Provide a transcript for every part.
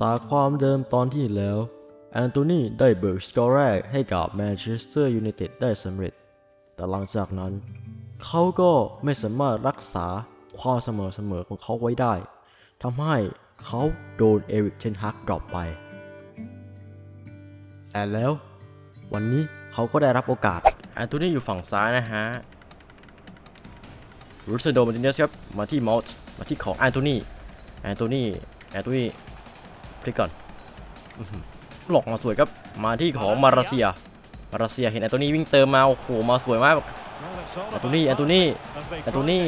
จากความเดิมตอนที่แล้ว แอนโทนีได้เบิกสกอร์แรกให้กับแมนเชสเตอร์ยูไนเต็ดได้สำเร็จ แต่หลังจากนั้น เขาก็ไม่สามารถรักษาความเสมอเสมอของเขาไว้ได้ทำให้เขาโดนเอริกเชนฮักดรอปไป แต่แล้ว วันนี้เขาก็ได้รับโอกาสแอนโทนีอยู่ฝั่งซ้ายนะฮะรูสโดมาติเนสครับมาที่มอลต์มาที่ของแอนโทนีแอนโทนีแอนโทนี พลิกก่อนอื้อหือหลอกมาสวยครับ มาที่ของมาราเซีย มาราเซียเห็นแอนโทนีวิ่งเติมมา โอ้โห มาสวยมากแอนโทนีแอนโทนีแอนโทนี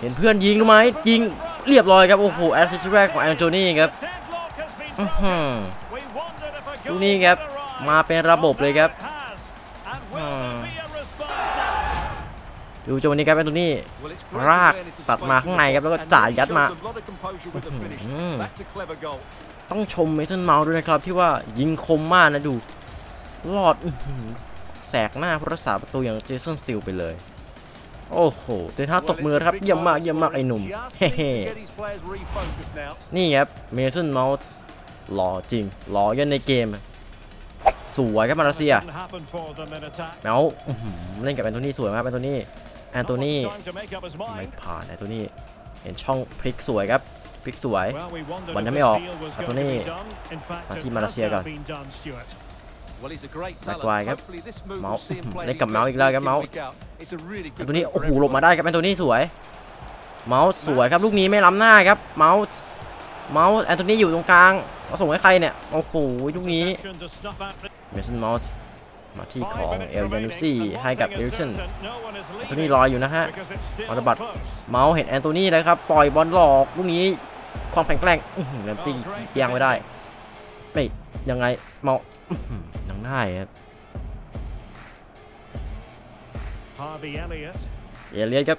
เห็นเพื่อนยิงรู้ไหมยิงเรียบร้อยครับ โอ้โห แอสซิสต์แรกของแอนโทนีครับอื้อหือดูนี่ครับ มาเป็นระบบเลยครับ ดูจังหวะนี้ครับแอนโทนี่รากตัดมาข้างในครับแล้วก็จ่ายยัดมา ต้องชมเมสันเมาส์ด้วยนะครับ ที่ว่ายิงคมมากนะดูลอดแสกหน้าผู้รักษาประตูอย่างเจสันสติลไปเลย โอ้โหเตนฮากตบมือครับเยี่ยมมากเยี่ยมมากไอ้หนุ่มเฮ้นี่ครับเมสันเมาส์หล่อจริงหล่อยันในเกมสวยครับมาเลเซียแมวเล่นกับแอนโทนี่สวยมากแอนโทนี่ แอนโทนีไม่ผ่านแอนโทนีเห็นช่องพลิกสวยครับพลิกสวยบอลยังไม่ออกอัอัลลโตโตนี่นี่มามาที่ที่มามาเลเลเซีเซียยก่ก่ออนนแม็กควายครับเมาส์เล่นกับเมาส์อีกแล้วครับเมาส์แอนโทนีโอ้โหหลบมาได้ครับแอนโทนีสวยเมาส์สวยครับลูกนี้ไม่ล้ำหน้าครับเมาส์เมาส์แอนโทนีอยู่ตรงกลางเอาส่งให้ใครเนี่ยโอ้โหลูกนี้เมสันเมาส์ มาที่ของเอลยานุซี่ให้กับเอริกสันแอนโทนีรออยู่นะฮะอัตบัตเมาส์เห็นแอนโทนีเลยครับ ปล่อยบอลหลอกลูกนี้ความแข็งแกร่งอื้อหือแรมตี้ยังไม่ได้ไม่ยังไงเมาส์อื้อหือยังได้ครับเอเลียนครับ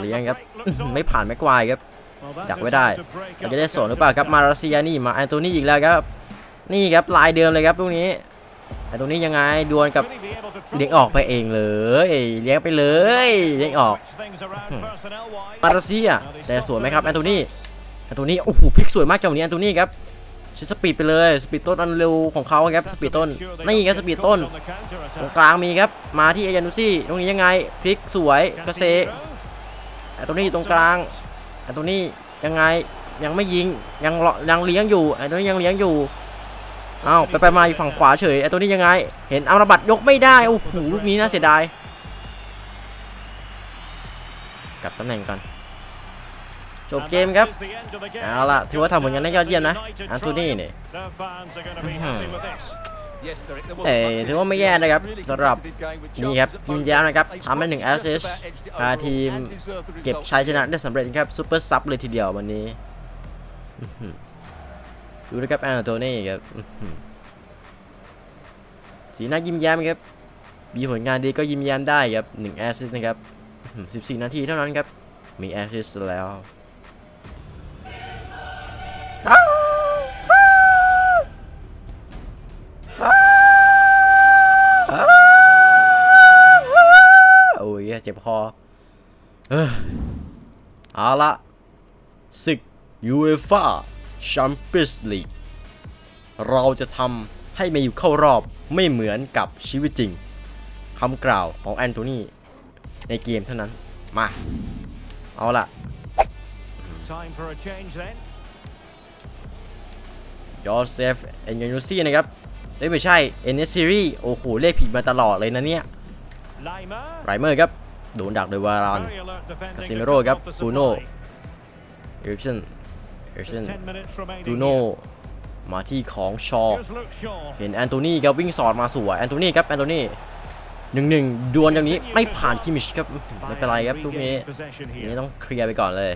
เลี้เลี้ยยงงคครัรับบอื้อหือไม่ผ่านแม็กควายครับดักไว้ได้เราเราจะจะได้ได้สสววนนหหรืรืออเปเปล่าล่าคครัรับบมาเลเซียนี่มาแอนโทนีอีกแล้วครับ นี่ครับลายเดิมเลยครับลูกนี้ แอนโทนียังไงดวลกับเลี้ยงออกไปเองเลยเลี้ยงไปเลยเลี้ยงออกมามาเลเซียแต่สวยไหมครับแอนโทนีแอนโทนีโอ้โหพลิกสวยมากจังหวะนี้แอนโทนีครับใช้สปีดไปเลยสปีดต้นอันเร็วของเขาครับสปีดต้นนี่ครับสปีดต้นตรงกลางมีครับมาที่เอยันุซี่ตรงนี้ยังไงพลิกสวยกระเซแอนโทนีตรงกลางแอนโทนียังไงยังไม่ยิงยังรอยังเลี้ยงอยู่แอนโทนียังเลี้ยงอยู่ อ้าวไปไปมาอยู่ฝั่งขวาเฉยแอนโทนียังไง เห็นอัมรบัตยกไม่ได้โอ้โหลูกนี้น่าเสียดายกลับตำแหน่งก่อนจบเกมครับเอาล่ะถือว่าทำผลงานได้ยอดเยี่ยมนะนะอแอนนโทนีนีเนี่ยแต่ถือว่าไม่แย่นะครับสำหรับนี่ครับทีมแย้มนะครับทำได้หนึ่งแอสเซสพาทีมเก็บชัยชนะได้สำเร็จครับซูเปอร์ซับเลยทีเดียววันนี้ ดูนะครับแอนโทนี่ครับสีหน้ายิ้มแย้มครับ มีผลงานดีก็ยิ้มแย้มได้ครับหนึ่งแอสซิสนะครับ 14 นาทีเท่านั้นครับ มีแอสซิสแล้วโอ้ยเจ็บคอเอ้อเอาละศึกยูเอฟ่า แชมเปี้ยนส์ลีกเราจะทำให้มาอยู่เข้ารอบไม่เหมือนกับชีวิตจริงคำกล่าวของแอนโทนีในเกมเท่านั้น มา เอาละยอเซฟเอ็นยูซี่นะครับเอ้ยไม่ใช่เอ็นเอสซีรีโอ้โหเลขผิดมาตลอดเลยนะเนี่ยไรเมอร์ครับ โดนดักโดยวารานคาซิเมโร่ครับบรูโน่เอริกสัน เอริกสันดูดูโน่โน่มาที่ของชอ เห็นแอนโทนีครับวิ่งสอดมาสวยแอนโทนีครับแอนโทนีหนึ่งหนึ่งดวลอย่างนี้ไม่ผ่านคิมิชครับอื้อหือไม่เป็นไรครับลูกนี้นี่ต้องเคลียร์ไปก่อนเลย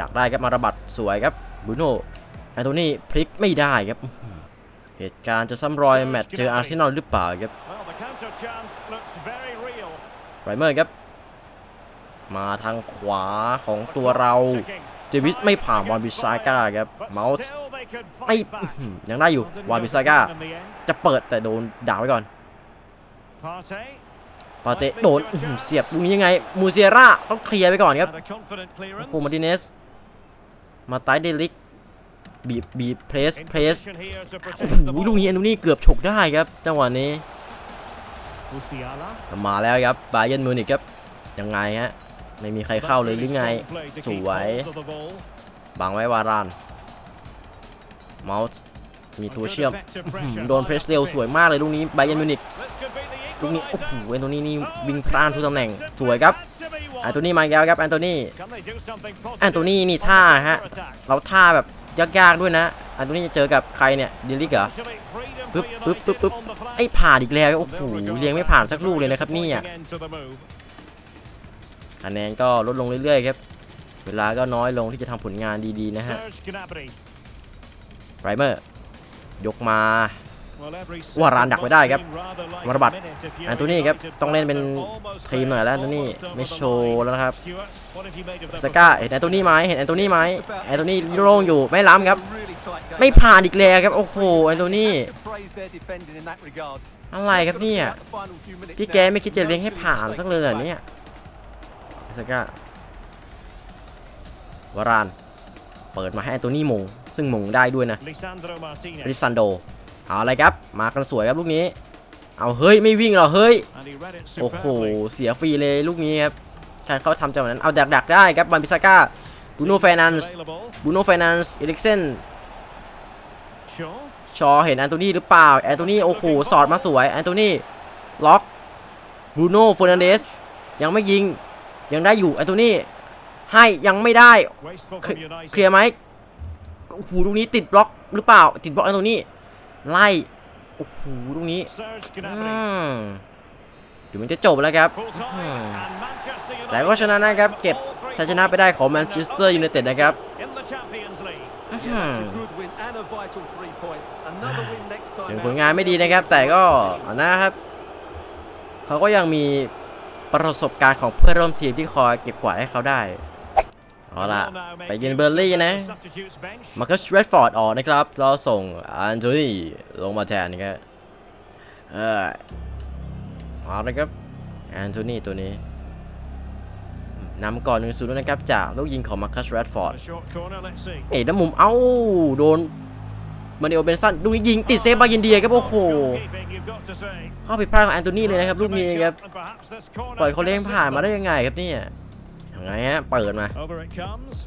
ดักได้ครับมาระบัดสวยครับบรูโน่แอนโทนีพลิกไม่ได้ครับอื้อหือเหตุการณ์จะซ้ำรอยแมตช์เจออาร์เซนอลหรือเปล่าครับไรเมอร์ครับ มาทางขวาของตัวเรา เจวิสไม่ผ่านวานบิซาก้าครับเมาส์ไม่อื้อหือยังได้อยู่วานบิซาก้าจะเปิดแต่โดนด่าไว้ก่อนปาเจโดนอื้อหือเสียบตรงนี้ยังไง มูเซียร่าต้องเคลียร์ไปก่อนครับโคมาติเนส มาไตเดลิกบีบบีบเพรส In เพรส position here to โอ้ protect โห the ลูก ball. นี้แอนโทนีเกือบฉกได้ครับจังหวะนี้ Musiala. มาแล้วครับบาเยิร์นมิวนิกครับยังไงฮะ ไม่มีใครเข้าเลยหรือไง Strong play to keep สวย hold of the ball. บังไว้วารานเมาส์มีตัวเชื่อม Good effective อื้อหือ pressure โดนเพรสเร็วสวยมากเลยลูกนี้บาเยิร์นมิวนิก This could be the ลูกนี้ โอ้โห equaliser. แอนโทนีนี่วิ่งพลานทุกตำแหน่ง สวยครับ Had to be one. แอนโทนีมาอีกแล้วครับแอนโทนี Can they do something positive แอนโทนีนี่ on the ท่าฮะ counter-attack? เราท่าแบบยากๆด้วยนะแอนโทนีจะเจอกับใครเนี่ยดิลิกเหรอ Actually, freedom ปึ๊บ for ปึ๊บปึ๊บ United ปึ๊บ on the flank. ไอ้ผ่านอีกแล้ว โอ้โหเลี้ยงไม่ผ่านสักลูกเลยนะครับเนี่ย Disappointing คะแนนก็ลดลงเรื่อยๆครับเวลาก็น้อยลงที่จะทำผลงานดีๆนะฮะไรเมอร์ยกมาว่ารานดักไว้ได้ครับมารบัด a minute if you're แอนโทนีครับต้องเล่นเป็นทีมหน่อยแล้วนโท there, นี almost over ไม่โชว์แล้วนะครับสก้าเห็นแอนโทนีไหมเห็นแอนโทนีไหมแอนโทนีโล่งอยู่ไม่ล้ำครับ ไม่ผ่านอีกแล้วครับโอ้โหแอนโทนี Have to praise their defending in that regard. อะไรครับเนี่ยพี่แกไม่คิดจะเลี้ยงให้ผ่านสักเลยเหรอเนี่ย สก้าวาราน เปิดมาให้แอนโทนีมง ซึ่งมงได้ด้วยนะ Lisandro Martinez. ริซันโด เอาอะไรครับ มากันสวยครับลูกนี้ เอาเฮ้ยไม่วิ่งเหรอเฮ้ย And he read it โอ้โห superbly. เสียฟรีเลยลูกนี้ครับแทนเขาทำจังหวะนั้น เอาดักดักๆได้ครับบันบิซาก้าบูโน่เฟนันส์ Available. บูโน่เฟนันส์เอริกเซน Shaw. ชอเห็นแอนโทนีหรือเปล่า แอนโทนีโอ้โห สอดมาสวย แอนโทนีล็อกบูโน่เฟอร์นันเดสยังไม่ยิง ยังได้อยู่แอนโทนีให้ยังไม่ได้เคลียร์ไหมโอ้โหลูกนี้ติดบล็อกหรือเปล่า ติดบล็อกแอนโทนีไล่โอ้โหลูกนี้เดี๋ยวมันจะจบแล้วครับแต่ก็ชนะนะครับ เก็บชัยชนะไปได้ของแมนเชสเตอร์ยูไนเต็ดนะครับถึงผลงานไม่ดีนะครับ แต่ก็นะครับ เขาก็ยังมี ประสบการณ์ของเพื่อนร่วมทีมที่คอยเก็บกวาดให้เขาได้เอาล่ะไปยืนเบอร์ลี่นะมาร์คัสเรดฟอร์ดออกนะครับเราส่งอันโทนีลงมาแทนนะครับเออเอาละครับอันโทนีตัวนี้นำก่อน1นศูนย์นะครับจากลูกยิงของมาร์คัสเรดฟอร์ดเอ้ด้านมุมเอ้าโดน มาเนโอเบนสันลูกนี้ยิงติดเซฟบายินเดียครับโอ้โหข้อผิดพลาดของแอนโทนีเลยนะครับลูกนี้ครับปล่อยเขาเลี้ยงผ่านมาได้ยังไงครับเนี่ยยังไงฮะเปิดมา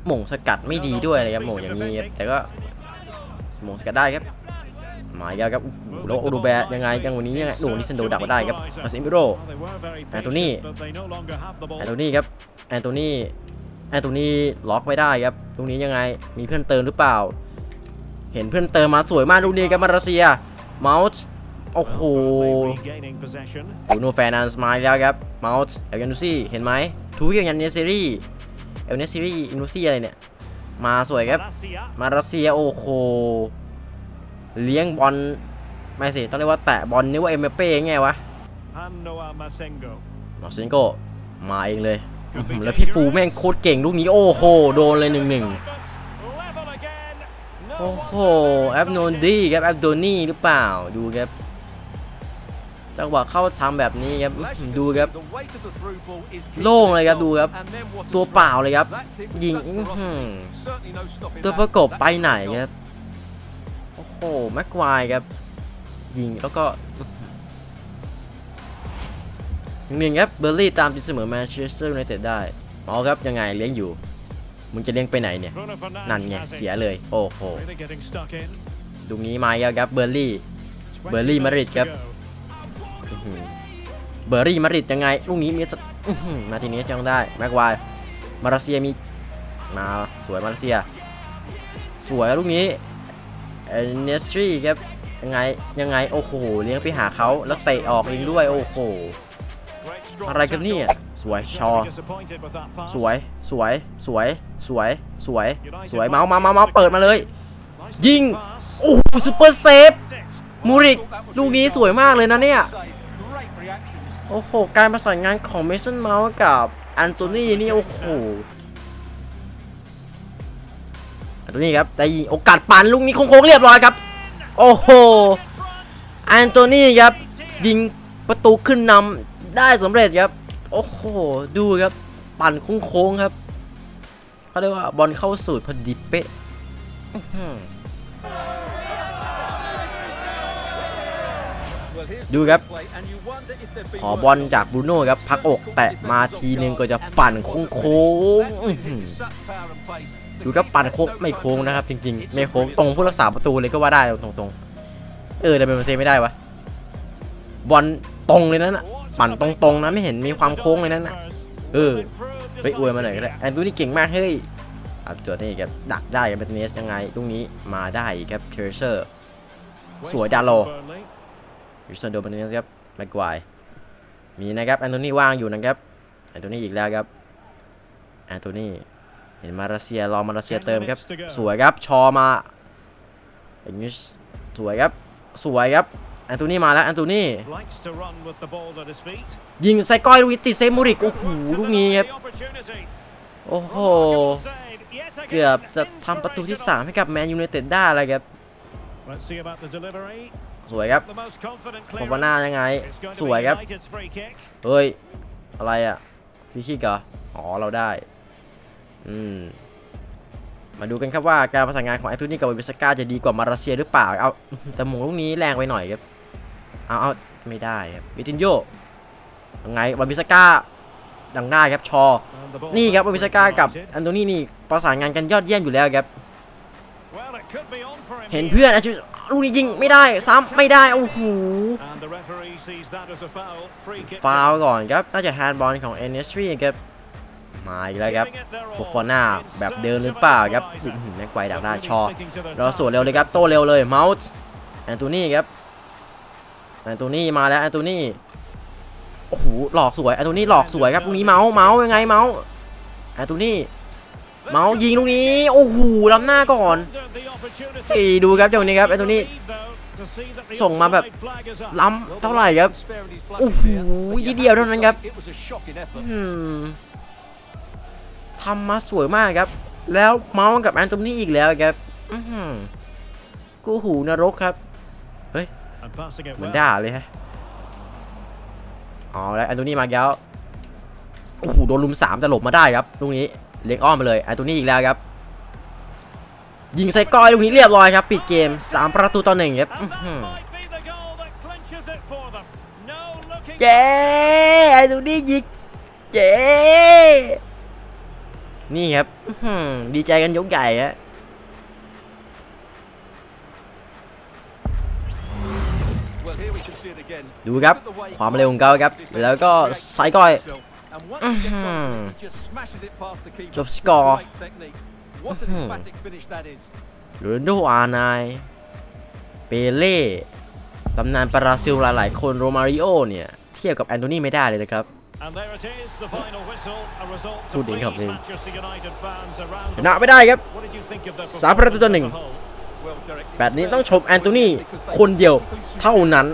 หม่งสกัดไม่ดีด้วยนะครับหม่งอย่างนี้ครับแต่ก็หม่งสกัดได้ครับหมายแล้วครับโอ้โหแล้วโอดูแบร์ยังไงจังหวะนี้ยังไงโดนนิเซนโดดักมาได้ครับมาซิมิโร Well, they were very Anthony. patient, but they no longer have the แอนโทนีครับแอนโทนีแอนโทนีล็อกไม่ได้ครับลูกนี้ยังไงมีเพื่อนเติมหรือเปล่า เห็นเพื่อนเติมมาสวยมากลูกนี้ครับมาเลเซียเมาส์โอ้โห Currently regaining possession. บูโนแฟนันส์มาอีกแล้วครับเมาส์เอลยานูซี่เห็นไหมทูกอย่างเนสซีรีเอลเนสซีรีอินูซี่อะไรเนี่ย มาสวยครับมาเลเซียโอ้โหเลี้ยงบอลไม่สิต้องเรียกว่าแตะบอลนึกว่าเอ็มเปเป้ไงวะมาซินโกมาเองเลยแล้วพี่ฟูแม่งโคตรเก่งลูกนี้โอ้โหโดนเลยหนึ่งหนึ่ง โอ้โห แอปโนนดีครับ แอปโดนี่หรือเปล่า ดูครับ จังหวะเข้าทำแบบนี้ครับ ดูครับ โล่งเลยครับ ดูครับ ตัวเปล่าเลยครับ ยิง ตัวประกบไปไหนครับ โอ้โห แม็กควายครับ ยิงแล้วก็หนึ่งครับ เบอร์ลี่ตามตีเสมอแมนเชสเตอร์ยูไนเต็ดได้เอาครับ ยังไงเลี้ยงอยู่ มึงจะเลี้ยงไปไหนเนี่ย Bruno Fernandes นั่นไง has it. เสียเลย โอ้โห Really getting stuck in. ลูกนี้มาแล้วครับเบอร์ลี่20 Burnley minutes Madrid to ครับ go. อื้อหือเบอร์รี่มาดริดยังไง ลูกนี้มีสักอื้อหือนาทีนี้ยังได้แม็กควายมาเลเซียมี มาสวยมาเลเซีย สวยลูกนี้เอเนสทรีครับยังไงยังไงโอ้โหเลี้ยงไปหาเขาแล้วเตะออกเองด้วยโอ้โห Great strong อะไรกันเนี่ย tackle. สวยชอ Very disappointed with that pass. สวยสวยสวยสวยสวยสวยเมาส์เมาส์เมาส์เมาส์เปิดมาเลย Nice ยิง pass. โอ้โหซูเปอร์เซฟ That's it. มูริก ลูกนี้สวยมากเลยนะเนี่ย Save. Great reactions. โอ้โห การประสานงานของเมสันเมาส์กับแอนโทนีนี่โอ้โหแอนโทนีครับได้ยิงโอกาสปั่นลูกนี้โค้งๆเรียบร้อยครับ โอ้โหแอนโทนีครับยิงประตูขึ้นนำได้สำเร็จครับ โอ้โห ดูครับ ปั่นโค้งๆครับเขาเรียกว่าบอลเข้าสูตรพอดีเป๊ะดูครับ ขอบอลจากบรูโน่ครับ พักอกแตะมาทีนึงก็จะปั่นโค้งๆอื้อหือ Such power and pace. ดูครับปั่นโค้งไม่โค้งนะครับ จริงๆ ไม่โค้งตรงผู้รักษาประตูเลยก็ว่าได้ตรงๆ เออแต่เป็นมันเซไม่ได้วะบอลตรงเลยนั่นน่ะ ปั่นตรงๆนะไม่เห็นมีความโค้งเลยนั่นน่ะเออไปอวยมาหน่อยก็ได้แอนตูนี่เก่งมากเฮ้ยอับตัวนี้ครับดักได้กับเบตเนสยังไงลูกนี้มาได้ครับเทอร์เซอร์สวยดาโลยูสันโดบันเนสครับแม็กควายมีนะครับแอนโทนีว่างอยู่นะครับแอนโทนีอีกแล้วครับแอนโทนีเห็นมาเลเซียรอมาเลเซียเติมครับสวยครับชอมาอย่างนี้สวยครับสวยครับ แอนโทนีมาแล้วแอนโทนี Likes to run with the ball at his feet. ยิงไซก้อยลูกนี้ติดเซฟมูริกโอ้โหลูกนี้ครับ The opportunity. โอ้โห Save. Yes, again. เกือบจะทำประตูที่ 3 ให้กับแมนยูไนเต็ดได้เลยครับ Let's see about the delivery. สวยครับ The most confident ฟอ clearance. ร์บาน่ายังไง It's going to สวย be ครับ United's free kick. เฮ้ย อะไรอะพี่คิกเหรออ๋อ เราได้ อืม มาดูกันครับว่าการประสานงานของแอนโทนีกับวิสก้าจะดีกว่ามาเลเซียหรือเปล่า เอาแต่หมงลูกนี้แรงไปหน่อยครับ เอาเอาไม่ได้ครับวิตินโยยังไงวาบิสก้าดังได้ครับชอ นี่ครับวา back บิสก้ากับ United. แอนโทนี่นี่ประสานงานกันยอดเยี่ยมอยู่แล้วครับ เห็นเพื่อนอาชุลูกนี้ยิงไม่ได้ซ้ำไม่ได้โอ้โหฟาวล์ก่อนครับ น่าจะแฮนด์บอลของเอเนสทรีครับมาอีกแล้วครับโฟฟอน่าแบบเดินหรือเปล่าครับแม็กไกวดักได้ Really ชอ sticking to their แล้วสวนเร็วเลยครับ โตเร็วเลยเมาส์แอนโทนี่ครับ แอนโทนีมาแล้วแอนโทนีโอ้โหหลอกสวยแอนโทนีหลอกสวยครับลูกนี้เมาส์เมาส์ยังไงเมาส์แอนโทนีเมาส์ยิงลูกนี้โอ้โหล้ำหน้าก่อนไอ้ดูครับจังหวนี้ครับแอนโทนี Lead, though, to see that the ส่งมาแบบล้ำเท่าไหร่ครับโอ้โหนิดเดียวเท่านั้นครับอืมทำมาสวยมากครับ แล้วเมาส์กับแอนโทนีอีกแล้วครับอื้อหือกูหูนรกครับ And passing it เหมือน well. ด่าเลยฮะอ๋อแล้วแอนโทนีมาอีกแล้วโอ้โหโดนลุมสามแต่หลบมาได้ครับลูกนี้เล็งอ้อมไปเลยแอนโทนีอีกแล้วครับ ยิงใส่ก้อยลูกนี้เรียบร้อยครับ ปิดเกม 3 ประตูต่อหนึ่งครับ And อื้อ that หือ might be the goal that clinches it for them. No looking เจ๊แอนโทนียิงเจ๊นี่ครับอื้อหือดีใจกันยกใหญ่ฮะ ดูครับ ความเร็วของเขาครับ แล้วก็ไซก้อยจบสกอร์โรนโดอาร์ไนเปเล่ตำนานบราซิลหลายๆ คนโรมาริโอเนี่ย เทียบกับแอนโทนีไม่ได้เลยนะครับพูดเองครับนี่ชนะไม่ได้ครับสามประตูต่อหนึ่งแบบนี้ต้องชมแอนโทนีคนเดียวเท่านั้น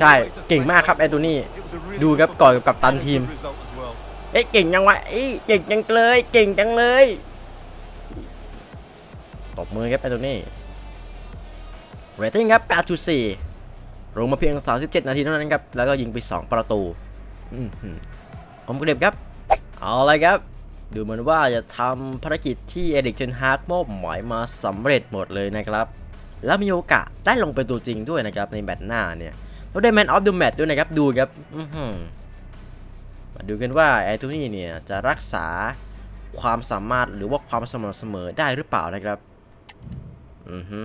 ใช่ เก่งมากครับแอนโทนี It was a really ดูครับก่อนกับตันทีม เอ๊ะเก่งยังวะเอ้ยเก่งจังเลย เก่งจังเลย ตบมือครับแอนโทนีเรตติ้งครับ 8 4 ลงมาเพียง 37 นาทีเท่านั้นครับ แล้วก็ยิงไป 2 ประตูอื้อหือผมกระเด็บครับ เอาละครับ ดูเหมือนว่าจะทำภารกิจที่เอริกเทนฮาร์กมอบหมายมาสำเร็จหมดเลยนะครับ แล้วมีโอกาสได้ลงเป็นตัวจริงด้วยนะครับในแมตช์หน้าเนี่ยแล้วได้แมนออฟเดอะแมตช์ด้วยนะครับดูครับอือหือมาดูกันว่าแอนโทนีเนี่ยจะรักษาความสามารถหรือว่าความสม่ำเสมอได้หรือเปล่านะครับ อือฮึ